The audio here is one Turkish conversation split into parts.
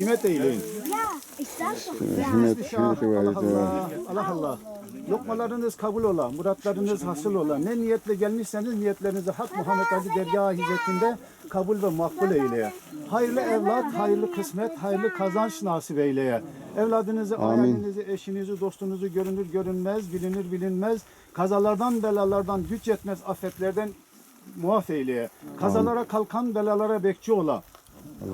Himmet eyleyin. Himmet, himmet Allah var. Allah, Allah Allah. Lokmalarınız kabul ola, muratlarınız hasıl ola. Ne niyetle gelmişseniz niyetlerinizi Hak Muhammed Ali Dergahı hizmetinde kabul ve makbul eyleye. Hayırlı evlat, hayırlı kısmet, hayırlı kazanç nasip eyleye. Evladınızı, ailenizi, eşinizi, dostunuzu görünür görünmez, bilinir bilinmez, kazalardan, belalardan, güç yetmez afetlerden muaf eyleye. Kazalara kalkan belalara bekçi ola.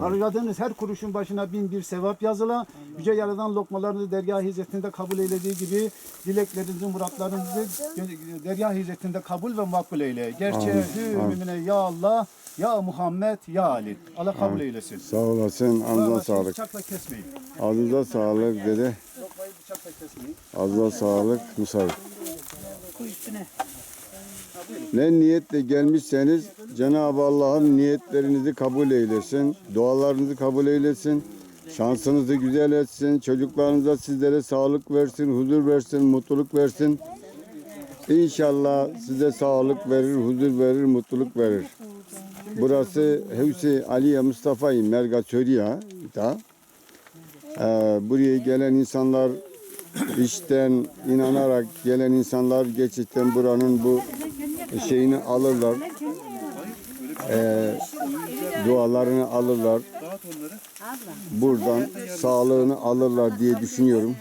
Harcadığınız her kuruşun başına bin bir sevap yazıla. Yüce Yaradan lokmalarınızı dergah hizmetinde kabul eylediği gibi dileklerinizi, muratlarınızı dergah hizmetinde kabul ve makbul eyle. Gerçeğe hümümüne ya Allah, ya Muhammed, ya Ali. Allah kabul eylesin. Sağ olasın. Ağzına sağlık. Bıçakla kesmeyin. Ağzınıza sağlık dede. Lokmayı bıçakla kesmeyin. Ağzına sağlık. Musab. Ne niyetle gelmişseniz Cenab-ı Allah'ım niyetlerinizi kabul eylesin. Dualarınızı kabul eylesin. Şansınızı güzel etsin. Çocuklarınıza sizlere sağlık versin, huzur versin, mutluluk versin. İnşallah size sağlık verir, huzur verir, mutluluk verir. Burası Hevsi Aliye Mustafa'yı Merga Çöriya da. Ee, buraya gelen insanlar işten inanarak gelen insanlar gerçekten buranın bu şeyini alırlar. Ee, dualarını alırlar. Buradan sağlığını alırlar diye düşünüyorum.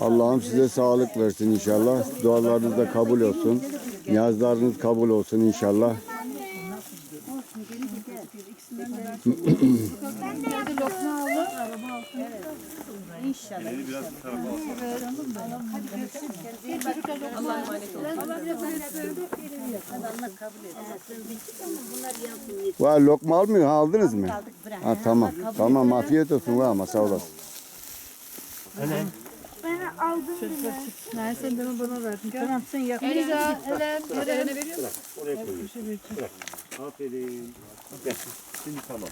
Allah'ım size sağlık versin inşallah. Dualarınız da kabul olsun. Niyazlarınız kabul olsun inşallah. Var lokma almıyor aldınız mı? Ha, tamam. Tamam afiyet olsun var ama sağ olasın. Sen de bana verdin. Tamam sen yak. Eliza, Elen, Eren'e veriyor musun? Aferin. Şimdi tamam.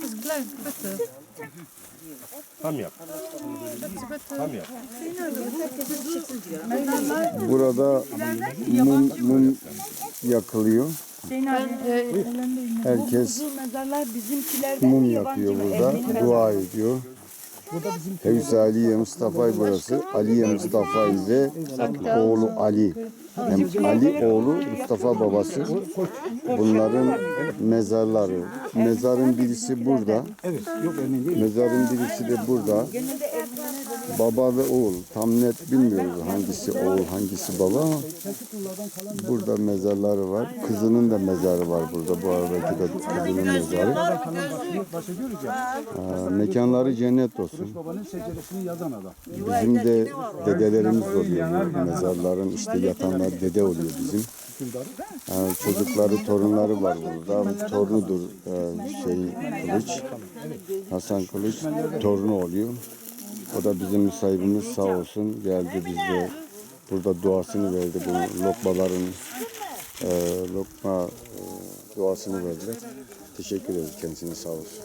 Kızlar, batı. Tam yap. Tam yap. Burada mum, mum yakılıyor. Abi. Herkes mum yabancı yakıyor burada. Dua ediyor. Hevsi Aliye Mustafa burası. Aliye Mustafa ve oğlu Ali. Hem Ali oğlu Mustafa babası. Bunların mezarları. Mezarın birisi burada. Mezarın birisi de burada. Baba ve oğul. Tam net bilmiyoruz hangisi oğul hangisi baba ama burada mezarları var. Kızının da mezarı var burada. Bu aradaki de kızının mezarı. Aa, mekanları cennet olsun. Babanın seceresini yazan adam. Bizim de dedelerimiz oluyor. bu Mezarların işte yatanlar dede oluyor bizim. Yani çocukları, torunları var burada. Torunudur e, şey Kılıç. Hasan Kılıç torunu oluyor. O da bizim müsahibimiz sağ olsun geldi bizde burada duasını verdi bu lokmaların e, lokma e, duasını verdiler. Teşekkür ederiz kendisine sağ olsun.